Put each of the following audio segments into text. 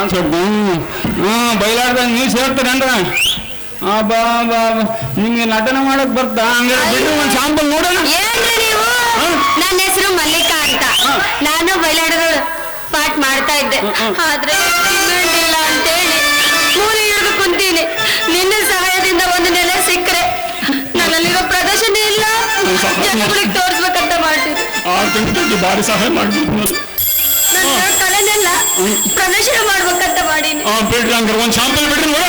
ಹೊಡ್ದು. ಹ್ಞೂ ಬಯಲಾಡ್ದಾಗ ನೀವು ಸೇರ್ತೀರೇನ್ರ ಬಾ ಬಾ. ನಿಮ್ಗೆ ನಟನೆ ಮಾಡಕ್ ಬರ್ತಾ? ಹಂಗೆ ಬಿಡ್ರಿ ಒಂದು ಶಾಂಪಲ್ ನೋಡೋಣ. ಏನ್ರಿ ನೀವು? ನನ್ನ ಹೆಸರು ಮಲ್ಲಿಕಾ ಅಂತ. ನಾನು ಬಯಲಾಡೋದು ಪಾಠ ಮಾಡ್ತಾ ಇದ್ದೆ. ಆದ್ರೆ payment ಇಲ್ಲ ಅಂತೇಳಿ. ಮೂಲೆ ಹಿಡಿದು ಕುಂತೀನಿ. ನಿನ್ನ ಸಹಾಯದಿಂದ ಒಂದು ನೆಲೆ ಸಿಕ್ಕರೆ. ನನ್ನಲ್ಲಿರೋ ಪ್ರದರ್ಶನ ಇಲ್ಲ. ಜನಗಳಿಗೆ ತೋರಿಸ್ಬೇಕಂತ ಮಾಡ್ತೀನಿ. ಆರು ಭಾರಿ ಸಹಾಯ ಕಲೆನೆಲ್ಲ ಪ್ರದರ್ಶನ ಮಾಡ್ಬೇಕಂತ ಮಾಡೀನಿ. ಹಾ ಬಿಡ್ರಿ ಹಂಗಾರೆ ಒಂದು ಶಾಂಪಲ್ ಬಿಡ್ರಿ ನೋಡ.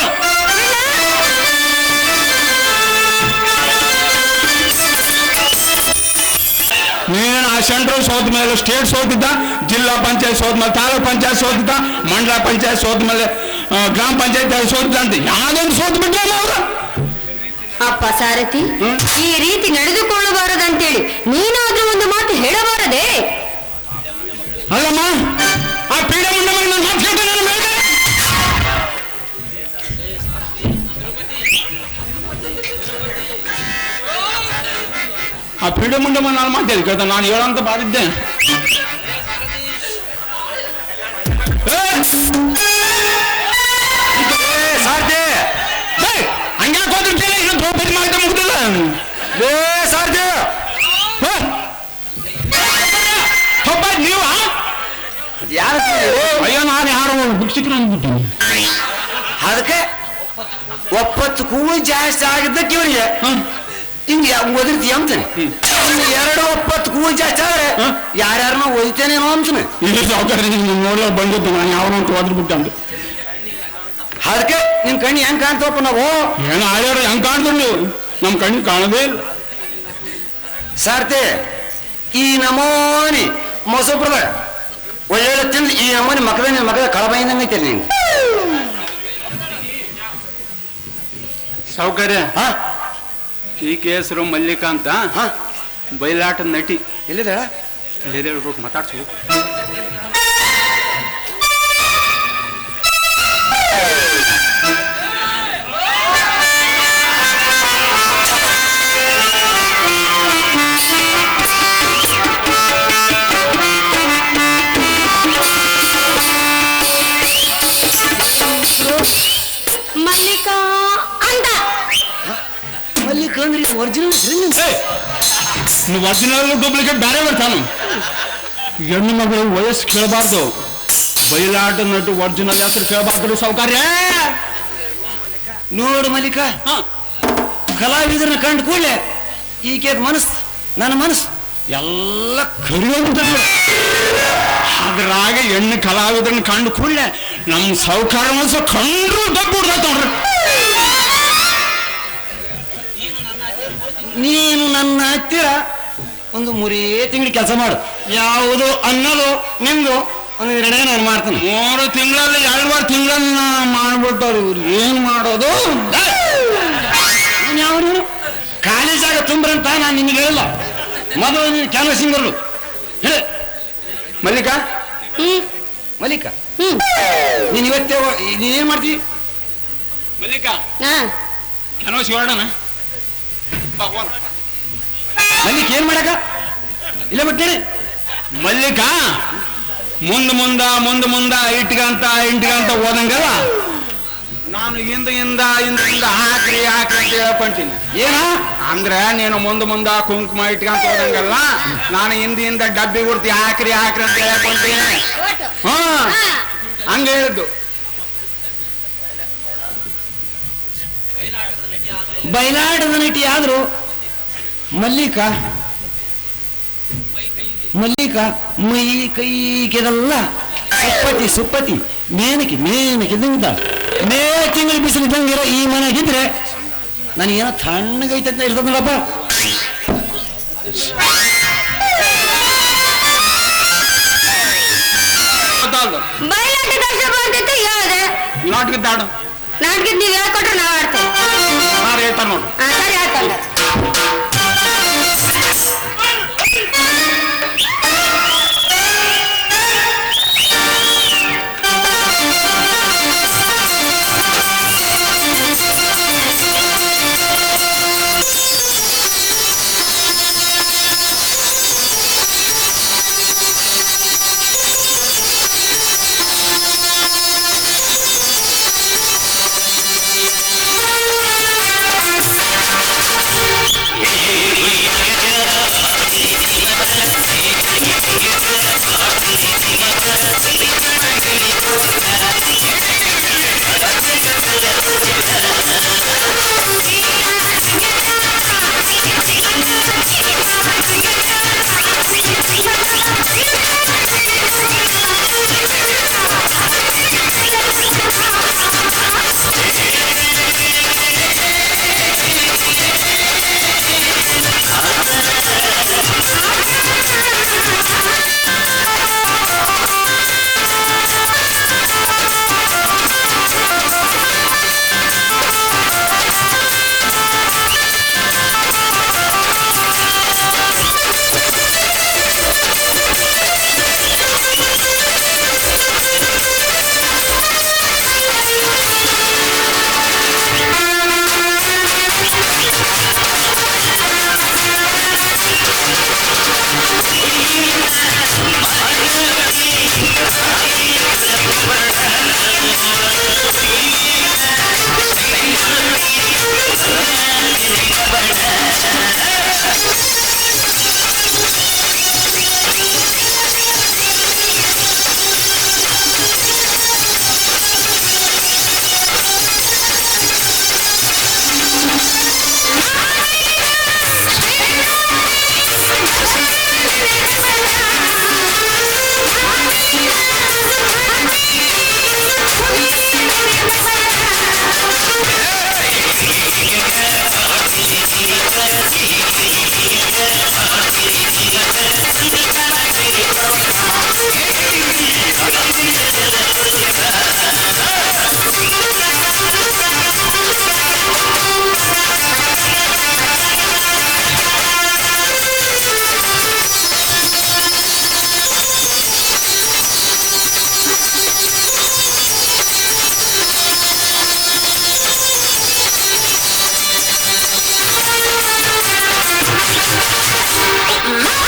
ನೀನು ಆ ಸೆಂಟ್ರಲ್ ಸೋತ ಮೇಲೆ ಸ್ಟೇಟ್ ಸೋತಿದ್ದ ಜಿಲ್ಲಾ ಪಂಚಾಯತ್ ಸೋದ ಮೇಲೆ ತಾಲೂಕ್ ಪಂಚಾಯತ್ ಸೋತಿದ್ದ ಮಂಡಲ ಪಂಚಾಯತ್ ಸೋತ ಮೇಲೆ ಗ್ರಾಮ ಪಂಚಾಯತ್ ಸೋತಿದ್ದ ಅಂತ ಯಾವ್ದೊಂದು ಸೋತ್ ಬಿಟ್ರೆ ಅವ್ರು? ಅಪ್ಪ ಸಾರಥಿ ಈ ರೀತಿ ನಡೆದುಕೊಳ್ಳಬಾರದಂತೇಳಿ ನೀನಾದ್ರೂ ಒಂದು ಮಾತು ಹೇಳಬಾರದೆ? ಅಲ್ಲಮ್ಮ ಆ ಪೀಡೆ ಮುಂಡೆ ಮೇಲೆ ನನ್ನ ಮಾತು ಕೇಳ್ತಾನೆ ನನ್ನ ಮೇಲೆ ಆ ಪೀಡೆ ಮುಂಡೆ ಮೇಲೆ ನಾನು ಮಾತಾಡಿ ಕೇಳ್ತಾನೆ ನಾನು ಹೇಳಂತ ಬಾರಿದ್ದೆ ಬುಕ್ಸಿಕ್ರು ಅಂದ್ಬಿಟ್ಟಿನಿ ಅದಕ್ಕೆ ಒಪ್ಪತ್ತು ಕೂವು ಜಾಸ್ತಿ ಆಗಿದ್ದಕ್ಕೆ ಇವರಿಗೆ. ಹ್ಮ್. ಹಿಂಗೆ ಓದಿರ್ತೀಯ ಅಂತಾನೆ. ಎರಡು ಒಪ್ಪತ್ತು ಕೂವು ಜಾಸ್ತಿ ಆದ್ರೆ. ಯಾರ್ಯಾರನ್ನ ಓದಿತೇನೇನೋ ಅಂತಾನೆ. ಇಲ್ಲಿ ಸಾವುಕಾರ ನೋಡೋ ಬಂದಿದ್ದು ನಾನು ಯಾವನೋ ಅಂತ ಹೋದ್ಬಿಟ್ಟೆ ಅಂತ ಅದಕ್ಕೆ ನಿನ್ ಕಣ್ಣು ಹೆಂಗ್ ಕಾಣ್ತವಪ್ಪ ನಾವು? ಏನು ಆಳ್ಯಾರ ಹೆಂಗ್ ಕಾಣ್ತೀವಿ ನೀವು? ನಮ್ ಕಣ್ಣು ಕಾಣದೇ ಇಲ್ಲ. ಸಾರ್ತೆ ಈ ನಮೋನಿ ಮೊಸಬ್ರದ ಒಳ್ಳೆ ತಿಂದು ಈ ಅಮ್ಮನ ಮಕದ ಮಕದ ಕಳಬೈಂದಂಗೆ ಐತೆ ನೀನು ಸಾವುಕಾರ ಹಾ? ಕೇಸರು ಹೆಸರು ಮಲ್ಲಿಕಾ ಅಂತ ಹಾ? ಬಯಲಾಟ ನಟಿ. ಎಲ್ಲಿದೆ? ಇಲ್ಲದೆ ಮಾತಾಡ್ಸು. ಮಲ್ಲಿಕ ಅಂದ್ರೆ ಒರಿಜಿನಲ್ ನೀವು ಒರಿಜಿನಲ್ ಡೂಪ್ಲಿಕೇಟ್ ಬೇರೆ ಬರ್ತಾನು ಹೆಣ್ಣು ಮಗಳು ವಯಸ್ಸು ಕೇಳಬಾರ್ದು. ಬಯಲಾಟ ನಟು ಒರಿಜಿನಲ್ ಹೆಸರು ಕೇಳಬಾರ್ದು ಸೌಕರ್ಯ ನೋಡು ಮಲ್ಲಿಕ. ಹಾ. ಕಲಾವಿದರನ್ನ ಕಂಡು ಕೂಡಲೇ ಈಕೆ ಮನಸ್ಸು ನನ್ನ ಮನಸ್ಸು ಎಲ್ಲ ಕರಿಯೋದು ಅದ್ರಾಗ ಹೆಣ್ಣು ಕಲಾವಿದರನ್ನ ಕಂಡು ಕೂಡಲೇ ನಮ್ಮ ಸೌಕಾರ ಮನಸ್ಸು ಕಂಡ್ರು ಬಿಡ್ತೈತೆ ನೋಡ್ರಿ. ನೀನು ನನ್ನ ಹತ್ತಿರ ಒಂದು ಮುರೇ ತಿಂಗಳು ಕೆಲಸ ಮಾಡು. ಯಾವುದು ಅನ್ನೋದು ನಿಮ್ದು ಒಂದು ನಿರ್ಣಯ ನಾನು ಮಾಡ್ತೀನಿ. ಮೂರು ತಿಂಗಳಲ್ಲಿ ಎರಡು ಮೂರು ತಿಂಗಳನ್ನ ಮಾಡ್ಬಿಟ್ಟವ್ರು ಇವ್ರು. ಏನ್ ಮಾಡೋದು? ಯಾವ ಖಾಲಿ ಜಾಗ ತುಂಬ್ರಂತ ನಾನು ನಿನಗೆ ಹೇಳಿಲ್ಲ. ಮೊದಲು ನೀನು ಕ್ಯಾನ್ವಸಿಂಗ್ ಬರಲು ಹೇಳಿ. ಮಲ್ಲಿಕಾ? ಹ್ಮ್. ಮಲ್ಲಿಕಾ? ಹ್ಮ್. ನೀನು ಇವತ್ತೇ ನೀನೇನು ಮಾಡ್ತೀವಿ ಮಲ್ಲಿಕಾ? ಕ್ಯಾನ್ವಸ್ ಹೊರಡೋಣ. ಮಲ್ಲಿಕ ಏನ್ ಮಾಡಕ? ಇಲ್ಲ ಬಿಟ್ಟೇಳಿ ಮಲ್ಲಿಕ ಮುಂದ್ ಮುಂದ ಮುಂದ ಮುಂದ ಇಟ್ಕಂತ ಇಂಟ್ಕಂತ ಹೋದಂಗಲ್ಲ? ನಾನು ಹಿಂದ ಹಿಂದ ಹಿಂದ ಹಿಂದ ಹಾಕ್ರಿ ಹಾಕ್ರಿ ಅಂತ ಹೇಳ್ಕೊಂತೀನಿ. ಏನ? ಅಂದ್ರೆ ನೀನು ಮುಂದ ಮುಂದ ಕುಂಕುಮ ಇಟ್ಕಂತ ಹೋದಂಗಲ್ಲ? ನಾನು ಹಿಂದಿಂದ ಡಬ್ಬಿ ಕೊಡ್ತಿ ಹಾಕ್ರಿ ಹಾಕ್ರಿ ಅಂತ ಹೇಳ್ಕೊಂತೀನಿ. ಹಾ. ಹಂಗ ಹೇಳಿದ್ದು. ಬಯಲಾಟದ ನಟಿ ಆದ್ರು ಮಲ್ಲಿಕ ಮಲ್ಲಿಕ ಮೈ ಕೈ ಕೆದಲ್ಲ ಸುಪ್ಪತಿ ಸುಪ್ಪತಿ ಮೇನಕಿ ಮೇನಕಿ ಇದ್ದಂಗಿದ್ದ ಮೇ ತಿಂಗಳು ಬಿಸಿಲು ಇದ್ದಂಗಿರೋ ಈ ಮನೆಗಿದ್ರೆ ನನಗೇನೋ ತಣ್ಣಗೈತೆ ಅಂತ ಇರ್ತದ ನೋಡಪ್ಪ ನಾಟಕದ ಆಡು ನಾಟಕದ ನೀವು ಹೇಳ್ಕೊಟ್ರೆ ನಾವು ಆಡ್ತೇವೆ ಯಾರು ಹೇಳ್ತಾರ ನೋಡಿ. ಸರಿ ಆಯ್ತಲ್ಲ my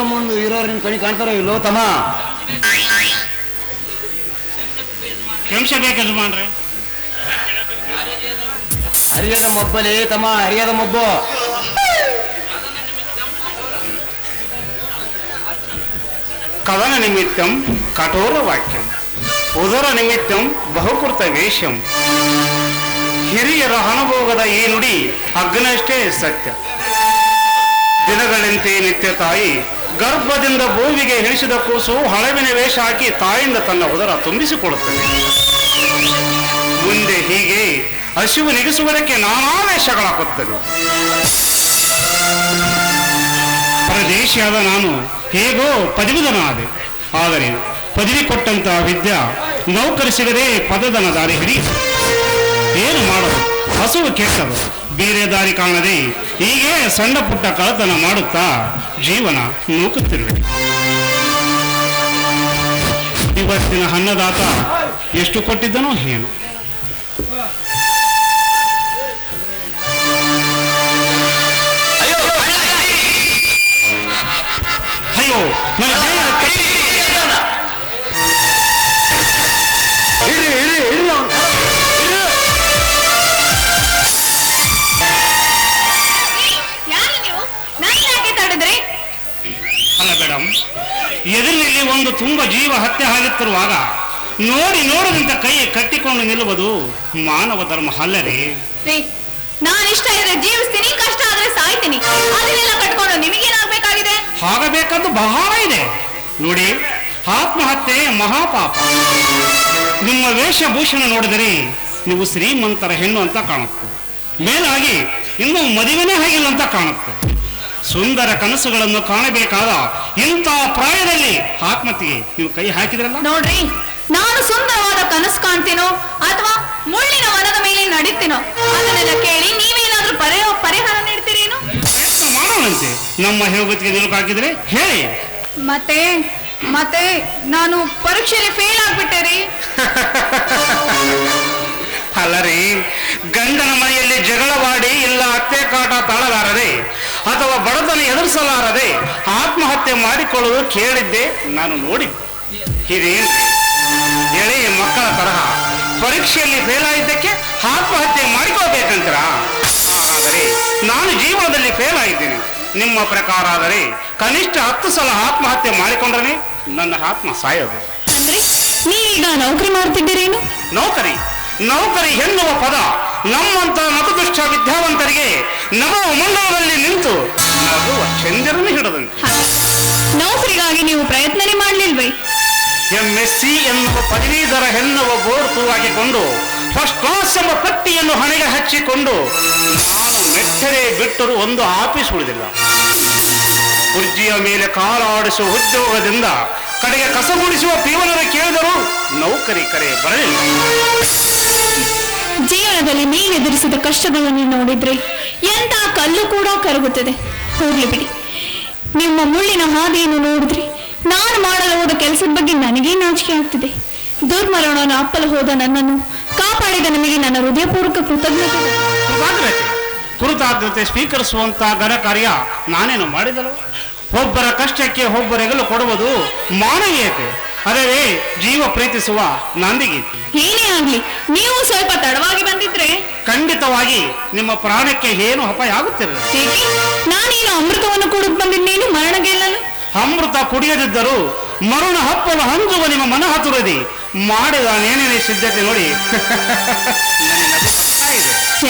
ಹಿಂದೆ ಮುಂದೆ ಇರೋರು ನಿನ್ ಕಣಿ ಕಾಣ್ತಾರೋ ಇಲ್ಲೋ ತಮ್ಮ? ಕ್ಷಮಿಸಬೇಕು ಯಜಮಾನ್ರೆ. ಹರಿಯದ ಮೊಬ್ಬಲೇ ತಮ್ಮ ಹರಿಯದ ಮೊಬ್ಬು. ಕವನ ನಿಮಿತ್ತಂ ಕಠೋರ ವಾಕ್ಯಂ. ಉದರ ನಿಮಿತ್ತಂ ಬಹುಕೃತ ವೇಷಂ ಹಿರಿಯರ ಹಣಭೋಗದ ಈ ನುಡಿ ಅಗ್ನಷ್ಟೇ ಸತ್ಯ. ದಿನಗಳಂತೆ ನಿತ್ಯ ತಾಯಿ ಗರ್ಭದಿಂದ ಭೂಮಿಗೆ ಇಳಿಸಿದ ಕೂಸು ಹಳವಿನ ವೇಷ ಹಾಕಿ ತಾಯಿಂದ ತನ್ನ ಉದರ ತುಂಬಿಸಿಕೊಡುತ್ತದೆ ಮುಂದೆ ಹೀಗೆ ಹಸಿವು ನಿಗಿಸುವುದಕ್ಕೆ ನಾನಾ ವೇಷಗಳಾಗುತ್ತದೆ ಪರದೇಶಿಯಾದ ನಾನು ಹೇಗೋ ಪದವಿದನಾದೆ ಆದರೆ ಪದವಿ ಕೊಟ್ಟಂತಹ ವಿದ್ಯಾ ನೌಕರಿಸಿದರೆ ಪದದನ ದಾರಿ ಹಿಡಿಯಿತು. ಏನು ಮಾಡೋದು? ಹಸುವು ಕೆಟ್ಟದು ಬೇರೆ ದಾರಿ ಕಾಣದೆ ಹೀಗೆ ಸಣ್ಣ ಪುಟ್ಟ ಕಳತನ ಮಾಡುತ್ತಾ ಜೀವನ ನೂಕುತ್ತಿರುವೆ ಇವತ್ತಿನ ಅನ್ನದಾತ ಎಷ್ಟು ಕೊಟ್ಟಿದ್ದನೋ ಏನು ಅಯ್ಯೋ ತುಂಬ ಜೀವ ಹತ್ಯೆ ಆಗುತ್ತಿರುವಾಗ ನೋಡಿ ನೋಡದಂತ ಕೈ ಕಟ್ಟಿಕೊಂಡು ನಿಲ್ಲುವುದು ಮಾನವ ಧರ್ಮ ಅಲ್ಲರಿ. ನಾನಿಷ್ಟ ಇದ್ರೆ ಜೀವಿಸ್ತೀನಿ ಕಷ್ಟ ಆದ್ರೆ ಸಾಯ್ತೀನಿ. ಅದನ್ನೆಲ್ಲ ಕಟ್ಕೊಂಡು ನಿಮಗೇನಾಗ್ಬೇಕಾಗಿದೆ? ಆಗಬೇಕಾದ್ದು ಬಹಳ ಇದೆ. ನೋಡಿ ಆತ್ಮಹತ್ಯೆ ಮಹಾಪಾಪ. ನಿಮ್ಮ ವೇಷಭೂಷಣ ನೋಡಿದರೆ ನೀವು ಶ್ರೀಮಂತರ ಹೆಣ್ಣು ಅಂತ ಕಾಣುತ್ತೆ. ಮೇಲಾಗಿ ಇನ್ನೂ ಮದುವೆನೇ ಆಗಿಲ್ಲ ಅಂತ ಕಾಣುತ್ತೆ. ಸುಂದರ ಕನಸುಗಳನ್ನು ಕಾಣಬೇಕಾದ ಇಂಥ ಪ್ರಾಯದಲ್ಲಿ ಆತ್ಮಹತ್ಯೆ ನೀವು ಕೈ ಹಾಕಿದ್ರಲ್ಲ? ನೋಡ್ರಿ ನಾನು ಸುಂದರವಾದ ಕನಸು ಕಾಣ್ತೀನೋ ಅಥವಾ ಮುಳ್ಳಿನ ವನದ ಮೇಲೆ ನಡೀತೀನೋ? ಅದನ್ನೆಲ್ಲ ಕೇಳಿ ನೀವೇನಾದ್ರೂ ಪರಿಹಾರ ಪರಿಹಾರ ನೀಡ್ತೀರೇನು? ಪ್ರಯತ್ನ ಮಾಡೋಣಂತೆ. ನಮ್ಮ ಹೇಗೋತಿಗೆ ನಿಲುಕು ಹಾಕಿದ್ರೆ ಹೇಳಿ. ಮತ್ತೆ ಮತ್ತೆ ನಾನು ಪರೀಕ್ಷೆಯಲ್ಲಿ ಫೇಲ್ ಆಗ್ಬಿಟ್ಟೆ ರೀ ಅಲ್ಲರಿ? ಗಂಡನ ಮನೆಯಲ್ಲಿ ಜಗಳವಾಡಿ ಇಲ್ಲ ಅತ್ತೆ ಕಾಟ ತಾಳಲಾರದೆ ಅಥವಾ ಬಡತನ ಎದುರಿಸಲಾರದೆ ಆತ್ಮಹತ್ಯೆ ಮಾಡಿಕೊಳ್ಳುವುದು ಕೇಳಿದ್ದೆ ನಾನು ನೋಡಿ ಇದೇನ್ರಿ? ಎಳೆಯ ಮಕ್ಕಳ ತರಹ ಪರೀಕ್ಷೆಯಲ್ಲಿ ಫೇಲ್ ಆಗಿದ್ದಕ್ಕೆ ಆತ್ಮಹತ್ಯೆ ಮಾಡಿಕೊಳ್ಬೇಕಂತೀರ ಹಾಗಾದರೆ ನಾನು ಜೀವನದಲ್ಲಿ ಫೇಲ್ ಆಗಿದ್ದೇನೆ. ನಿಮ್ಮ ಪ್ರಕಾರ ಆದರೆ ಕನಿಷ್ಠ ಹತ್ತು ಸಲ ಆತ್ಮಹತ್ಯೆ ಮಾಡಿಕೊಂಡ್ರೆ ನನ್ನ ಆತ್ಮ ಸಾಯೋದು. ಅಂದ್ರೆ ನೀವೀಗ ನೌಕರಿ ಮಾಡ್ತಿದ್ದೀರೇನು? ನೌಕರಿ. ನೌಕರಿ ಎನ್ನುವ ಪದ ನಮ್ಮಂತ ಮತದುಷ್ಟ ವಿದ್ಯಾವಂತರಿಗೆ ನವ ಮಂಡಲದಲ್ಲಿ ನಿಂತು ನಗುವ ಚಂದಿರನ್ನು ಹಿಡದಂತೆ. ನೌಕರಿಗಾಗಿ ನೀವು ಪ್ರಯತ್ನನೇ ಮಾಡಲಿಲ್ವೇ? ಎಂ. ಎಸ್. ಸಿ. ಎನ್ನುವ ಪದವೀಧರ ಎನ್ನುವ ಬೋರ್ಡ್ ಆಗಿಕೊಂಡು ಫಸ್ಟ್ ಕ್ಲಾಸ್ ಎಂಬ ಪಟ್ಟಿಯನ್ನು ಹಣೆಗೆ ಹಚ್ಚಿಕೊಂಡು ನಾನು ಮೆಟ್ಟರೆ ಬಿಟ್ಟರು ಒಂದು ಆಫೀಸ್ ಉಳಿದಿಲ್ಲ. ಕುರ್ಜಿಯ ಮೇಲೆ ಕಾಲಾಡಿಸುವ ಉದ್ಯೋಗದಿಂದ ಕಡೆಗೆ ಕಸ ಗುಡಿಸುವ ಪೀವನರ ಕೇಳಿದರೂ ನೌಕರಿ ಕರೆ ಬರಲಿಲ್ಲ. ಜೀವನದಲ್ಲಿ ನೀವು ಎದುರಿಸಿದ ಕಷ್ಟಗಳನ್ನು ನೋಡಿದ್ರೆ ಎಂತ ಕಲ್ಲು ಕೂಡ ಕರಗುತ್ತದೆ. ಹೋಗ್ಲಿ ಬಿಡಿ. ನಿಮ್ಮ ಮುಳ್ಳಿನ ಹಾದಿಯನ್ನು ನೋಡಿದ್ರೆ ನಾನು ಮಾಡಲು ಹೋದ ಕೆಲಸದ ಬಗ್ಗೆ ನನಗೇ ನಾಚಿಕೆ ಆಗ್ತಿದೆ? ದುರ್ಮರಣವನ್ನು ಅಪ್ಪಲು ಹೋದ ನನ್ನನ್ನು ಕಾಪಾಡಿದ ನಿಮಗೆ ನನ್ನ ಹೃದಯಪೂರ್ವಕ ಕೃತಜ್ಞತೆ. ಕೃತಜ್ಞತೆ ಸ್ವೀಕರಿಸುವಂತಹ ಸ್ವೀಕರಿಸುವಂತ ಘನ ಕಾರ್ಯ ನಾನೇನು ಮಾಡಿದಳು? ಒಬ್ಬರ ಕಷ್ಟಕ್ಕೆ ಒಬ್ಬರೆಗಲು ಕೊಡುವುದು ಮಾನವೀಯತೆ. ಅದೇ ಜೀವ ಪ್ರೀತಿಸುವ ನಂದಿಗೀತೆ. ಏನೇ ಆಗ್ಲಿ ನೀವು ಸ್ವಲ್ಪ ತಡವಾಗಿ ಬಂದಿದ್ರೆ ಖಂಡಿತವಾಗಿ ನಿಮ್ಮ ಪ್ರಾಣಕ್ಕೆ ಏನು ಅಪಾಯ ಆಗುತ್ತಿರಲಿಲ್ಲ. ಏಕೆ? ನಾನೇನು ಅಮೃತವನ್ನು ಕುಡಿದು ಬಂದಿದ್ದೇನು ಮರಣ ಗೆಲ್ಲಲು ಅಮೃತ ಕುಡಿಯದಿದ್ದರೂ ಮರುಣ ಹಪ್ಪಲು ಹಂಜುವ ನಿಮ್ಮ ಮನ ಹತುರದಿ ಮಾಡಿದ ನೇನೇನೆ ಸಿದ್ಧತೆ ನೋಡಿ.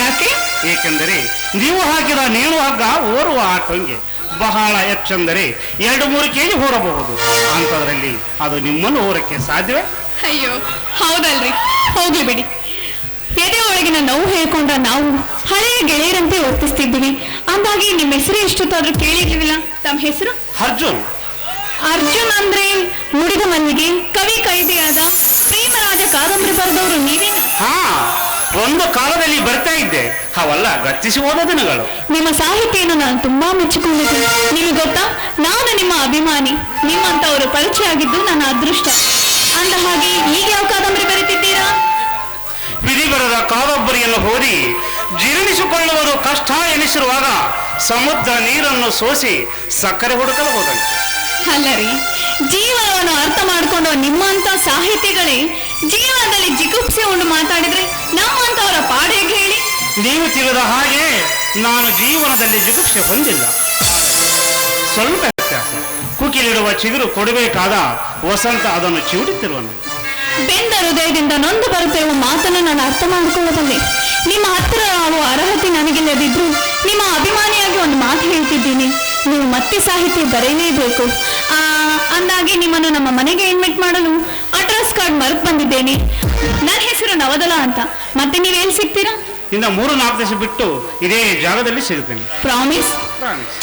ಯಾಕೆ? ಏಕೆಂದರೆ ನೀವು ಹಾಕಿದ ನೇಣು ಹಗ್ಗ ಓರುವ ಆ ಟೊಂಗೆ ಬಹಳ ಹೆಚ್ಚೆಂದರೆ ಎರಡು ಮೂರು ಕೆಜಿ ಹೊರಬಹುದು ಅಂಥದ್ರಲ್ಲಿ ಅದು ನಿಮ್ಮನ್ನು ಓರಕ್ಕೆ ಸಾಧ್ಯವೇ? ಅಯ್ಯೋ ಹೌದಲ್ರಿ. ಹೋಗ್ಲಿ ಬಿಡಿ. ಎದೆ ಒಳಗಿನ ನೋವು ಹೇಳ್ಕೊಂಡ ನಾವು ಹಳೆಯ ಗೆಳೆಯರಂತೆ ವರ್ತಿಸ್ತಿದ್ದೀವಿ. ಅಂದಾಗಿ ನಿಮ್ಮ ಹೆಸರು ಎಷ್ಟೊತ್ತಾದ್ರೂ ಕೇಳಿರ್ಲಿಲ್ಲ ತಮ್ಮ ಹೆಸರು? ಅರ್ಜುನ್. ಅರ್ಜುನ್ ಅಂದ್ರೆ ಮುಡಿದ ಮಲ್ಲಿಗೆ ಕವಿ ಕೈದಿಯಾದ ಪ್ರೇಮರಾಜ ಕಾದಂಬರಿ ಬರೆದವರು ನೀವೇ? ಹಾ ಒಂದು ಕಾಲದಲ್ಲಿ ಬರ್ತಾ ಇದ್ದೆ. ಅವೆಲ್ಲ ಹೋದ ದಿನಗಳು. ನಿಮ್ಮ ಸಾಹಿತ್ಯವನ್ನು ನಾನು ತುಂಬಾ ಮೆಚ್ಚಿಕೊಂಡಿದ್ದೀನಿ. ನಿಮಗೆ ಗೊತ್ತಾ? ನಾನು ನಿಮ್ಮ ಅಭಿಮಾನಿ. ನಿಮ್ಮಂತವರು ಪರಿಚಯ ಆಗಿದ್ದು ನನ್ನ ಅದೃಷ್ಟ. ಅಂದ ಹಾಗೆ ಈಗ ಯಾವ ಕಾದಂಬರಿ ಬರೀತಿದ್ದೀರಾ ವಿಧಿ ಬರದ ಕಾದಂಬರಿಯನ್ನು ಓದಿ ಜೀರ್ಣಿಸಿಕೊಳ್ಳುವುದು ಕಷ್ಟ ಎನಿಸಿರುವಾಗ ಸಮುದ್ರ ನೀರನ್ನು ಸೋಸಿ ಸಕ್ಕರೆ ಹುಡುಕಲು ಹೋದಂತೆ ಅಲ್ಲರಿ ಜೀವನವನ್ನು ಅರ್ಥ ಮಾಡಿಕೊಂಡು ನಿಮ್ಮಂತ ಸಾಹಿತಿಗಳೇ ಜೀವನದಲ್ಲಿ ಜಿಗುಪ್ಸೆ ಉಂಡು ಮಾತಾಡಿದ್ರೆ ನಮ್ಮಂತವರ ಪಾಡು ಹೇಳಿ? ನೀವು ತಿಳಿದ ಹಾಗೆ ನಾನು ಜೀವನದಲ್ಲಿ ಜಿಗುಪ್ಸೆ ಹೊಂದಿಲ್ಲ. ಸ್ವಲ್ಪ ವ್ಯತ್ಯಾಸ. ಕುಕಿಲಿಡುವ ಚಿಗುರು ಕೊಡಬೇಕಾದ ವಸಂತ ಅದನ್ನು ಚಿವುಡುತ್ತಿರುವನು ಬೆಂದ ಹೃದಯದಿಂದ ನೊಂದು ಬರುತ್ತಿರುವ ಮಾತನ್ನು ನಾನು ಅರ್ಥ ಮಾಡಿಕೊಳ್ಳಬಲ್ಲೆ ನಿಮ್ಮ ಹತ್ತಿರ ಆಗುವ ಅರ್ಹತೆ ನನಗಿಲ್ಲದಿದ್ರು ನಿಮ್ಮ ಅಭಿಮಾನಿಯಾಗಿ ಒಂದು ಮಾತು ಹೇಳ್ತಿದ್ದೀನಿ. ನೀವು ಮತ್ತೆ ಸಾಹಿತ್ಯ ಬರೆಯಲೇಬೇಕು. ಅಂದಾಗೆ ನಿಮ್ಮನ್ನು ನಮ್ಮ ಮನೆಗೆ ಇನ್ವೈಟ್ ಮಾಡಲು ಅಡ್ರೆಸ್ ಕಾರ್ಡ್ ಮರೆತು ಬಂದಿದ್ದೇನೆ. ನನ್ನ ಹೆಸರು ನವದಲ ಅಂತ. ಮತ್ತೆ ನೀವು ಎಲ್ಲಿ ಸಿಗ್ತೀರಾ? ಇನ್ನು ಮೂರು ನಾಲ್ಕು ದಿವಸ ಬಿಟ್ಟು ಇದೇ ಜಾಗದಲ್ಲಿ ಸಿಗುತ್ತೇನೆ ಪ್ರಾಮಿಸ್ ಪ್ರಾಮಿಸ್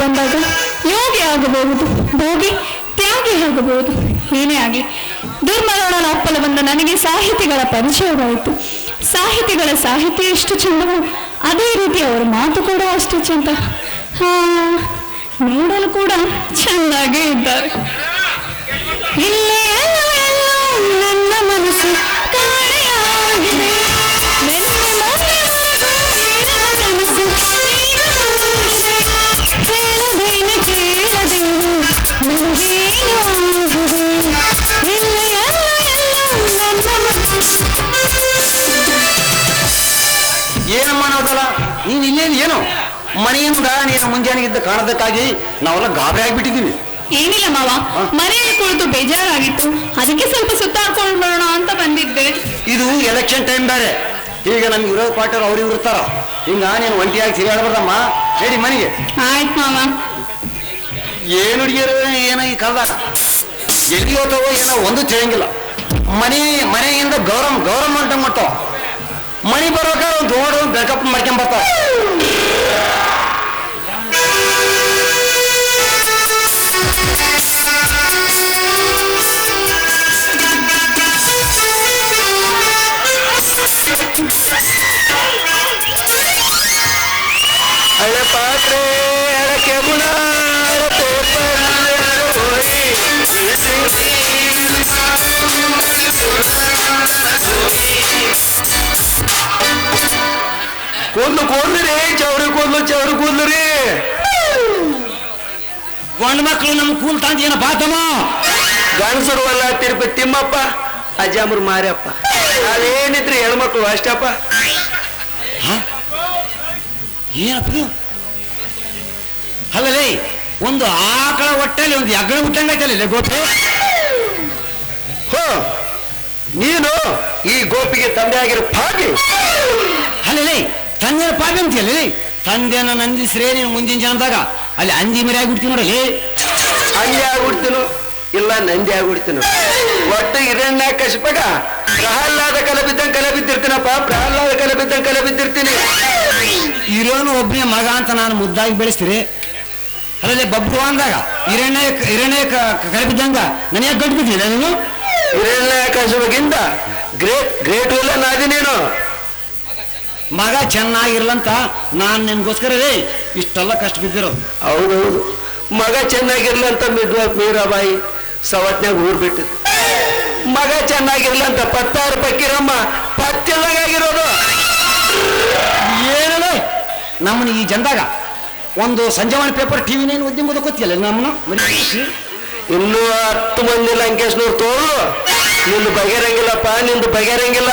ಬಂದಾಗ ಯೋಗಿ ಆಗಬಹುದು, ಭೋಗಿ ತ್ಯಾಗಿ ಆಗಬಹುದು, ಏನೇ ಆಗಲಿ. ದುರ್ಮರಣನ ಅಪ್ಪಲ ಬಂದ ನನಗೆ ಸಾಹಿತಿಗಳ ಪರಿಚಯವಾಯಿತು. ಸಾಹಿತಿಗಳ ಸಾಹಿತ್ಯ ಎಷ್ಟು ಚೆಂದವೋ ಅದೇ ರೀತಿ ಅವರ ಮಾತು ಕೂಡ ಅಷ್ಟು ಚೆಂದ. ಹಾ, ನೋಡಲು ಕೂಡ ಚೆಂದಾಗೇ ಇದ್ದಾರೆ. ಇಲ್ಲೇ ನೀನು ಇಲ್ಲೇನು ಏನು? ಮನೆಯಿಂದ ನೀನು ಮುಂಜಾನೆಗಿದ್ದ ಕಾಣದಕ್ಕಾಗಿ ನಾವೆಲ್ಲ ಗಾಬರಿ ಆಗಿಬಿಟ್ಟಿದ್ದೀವಿ. ಏನಿಲ್ಲ ಮಾವ ಮನೆಯಲ್ಲಿ ಕುಳಿತು ಬೇಜಾರಾಗಿತ್ತು. ಅದಕ್ಕೆ ಸ್ವಲ್ಪ ಸುತ್ತಾಡ್ಕೊಂಡು ಬರೋಣ ಅಂತ ಬಂದಿದ್ದೆ. ಇದು ಎಲೆಕ್ಷನ್ ಟೈಮ್ ಬೇರೆ. ಈಗ ನಮ್ಗೆ ವಿರೋಧ ಪಾರ್ಟಿಯವ್ರು ಅವ್ರು ಇವ್ರು ಇರ್ತಾರ. ಹಿಂಗ ನೀನು ಒಂಟಿಯಾಗಿ ಸಿರಿಯಾಡ್ಬಾರ್ದಮ್ಮ ಹೇಳಿ ಮನೆಗೆ. ಆಯ್ತು ಮಾವ. ಏನು ಹುಡುಗಿಯರು ಏನೋ ಈ ಕಾಲ ಎಲ್ಲಿ ಹೋಗ್ತಾವೋ ಏನೋ ಒಂದು ತಿಳಿಯಂಗಿಲ್ಲ. ಮನೆ ಮನೆಯಿಂದ ಗೌರವ ಗೌರವ ಅಂತ ಮಾಡ್ತಾವ. ಮನೆ ಬರ್ಬೇಕಾದ್ರೆ ಒಂದು ದೊಡ್ಡ ಒಂದು ಬೆಳಕಪ್ ಮಾಡ್ಕೊಂಡ್ ಬರ್ತಾವ ಹಳೆ ಪಾತ್ರೆ ಹಳೆ ಕೆಬುಣ ಹಳೆ ಪೇಪರ್ ಕೂದ್ಲು ಕೂದ್ಲು ರೀ ಚೌರಿ ಕೂದ್ಲು ಚೌರಿ ಕೂದ್ಲು ರೀ. ಗಂಡು ಮಕ್ಕಳು ನಮ್ಮ ಕೂಲ್ ತಾಂತ ಏನ ಬಾತಮ್ಮ? ಗಂಡಸರು ಅಲ್ಲ ತಿರುಪತಿ ತಿಮ್ಮಪ್ಪ ಅಜ್ಜಾಮರು ಮಾರ್ಯಪ್ಪ. ಅದೇನಿದ್ರಿ ಹೆಣ್ಮಕ್ಳು ಅಷ್ಟಪ್ಪ? ಏನಪ್ಪ ಅಲ್ಲ ಅಲ್ಲಲೇ ಒಂದು ಆಕಳ ಹೊಟ್ಟೆಲಿ ಒಂದು ಎಗ್ಗಳ ಹುಟ್ಟಂಗೈತಲ್ಲ ಗೊತ್ತು ಹೋ ನೀನು ಈ ಗೋಪಿಗೆ ತಂದೆ ಆಗಿರೋ ಪಾಪಿ ಅಲ್ಲಿ ತಂದೆ ಪಾಪಿ ಅಂತೀಯಲ್ಲ ತಂದೆನ ನಂದಿಸ್ರೇ ನೀನು ಮುಂದಿನ ಜನದಾಗ ಅಲ್ಲಿ ಅಂದಿ ಮರಿ ಆಗಿಬಿಡ್ತೀನಿ ನೋಡಲಿ ಹಂಗೆ ಆಗ್ಬಿಡ್ತೀನು? ಇಲ್ಲ ನಂದಿ ಆಗ್ಬಿಡ್ತೀನು? ಒಟ್ಟು ಇರಣ್ಣ ಕಶಪಗ ಪ್ರಹ್ಲಾದ ಕಲೆ ಬಿದ್ದಂಗೆ ಕಲೆ ಬಿದ್ದಿರ್ತೀನಪ್ಪ ಪ್ರಹ್ಲಾದ ಕಲೆ ಬಿದ್ದಂಗೆ ಕಲೆ ಬಿದ್ದಿರ್ತೀನಿ. ಇರೋನು ಒಬ್ಬನೇ ಮಗ ಅಂತ ನಾನು ಮುದ್ದಾಗಿ ಬೆಳೆಸ್ತೀರಿ. ಅಲ್ಲಲ್ಲಿ ಬಬ್ರು ಅಂದಾಗ ಹಿರಣ್ಯ ಹಿರಣ್ಯ ಕರೆಬಿದ್ದಂಗ ನನಗೆ ಗಂಟು ಬಿದ್ದಿಲ್ಲ ನೀನು? ಹಿರಣ್ಯ ಕಶಪಗಿಂತ ಗ್ರೇಟ್ ಗ್ರೇಟ್ ಇಲ್ಲ ನಾದಿ ನೀನು. ಮಗ ಚೆನ್ನಾಗಿರ್ಲಂತ ನಾನು ನಿನ್ಗೋಸ್ಕರ ರೇ ಇಷ್ಟೆಲ್ಲ ಕಷ್ಟ ಬಿದ್ದಿರೋ ಹೌದೌದು. ಮಗ ಚೆನ್ನಾಗಿರ್ಲಂತ ಅಂತ ಮಿದ್ವ ಮೀರಾಬಾಯಿ ಸವತ್ನಾಗ ಊರ್ ಬಿಟ್ಟು. ಮಗ ಚೆನ್ನಾಗಿರ್ಲಂತ ಅಂತ ಪತ್ತಾರು ಪಕ್ಕಿರಮ್ಮ ಪತ್ತಿಲ್ದಂಗಾಗಿರೋದು ಏನಲ್ಲ ನಮ್ಮನ್ನ ಈ ಜನದಾಗ ಒಂದು ಸಂಜೆವಾಣಿ ಪೇಪರ್ ಟಿವಿ ನೈನ್ ಉದ್ಯಮದ ಗೊತ್ತಿಲ್ಲ ನಮ್ಮನ್ನ? ಇನ್ನೂ ಹತ್ತು ಮಂದಿ ಲಂಕೇಶ್ನವ್ರು ತೋರು. ನಿಂದು ಬಗೆರಂಗಿಲ್ಲಪ್ಪ ನಿಂದು ಬಗೆರಂಗಿಲ್ಲ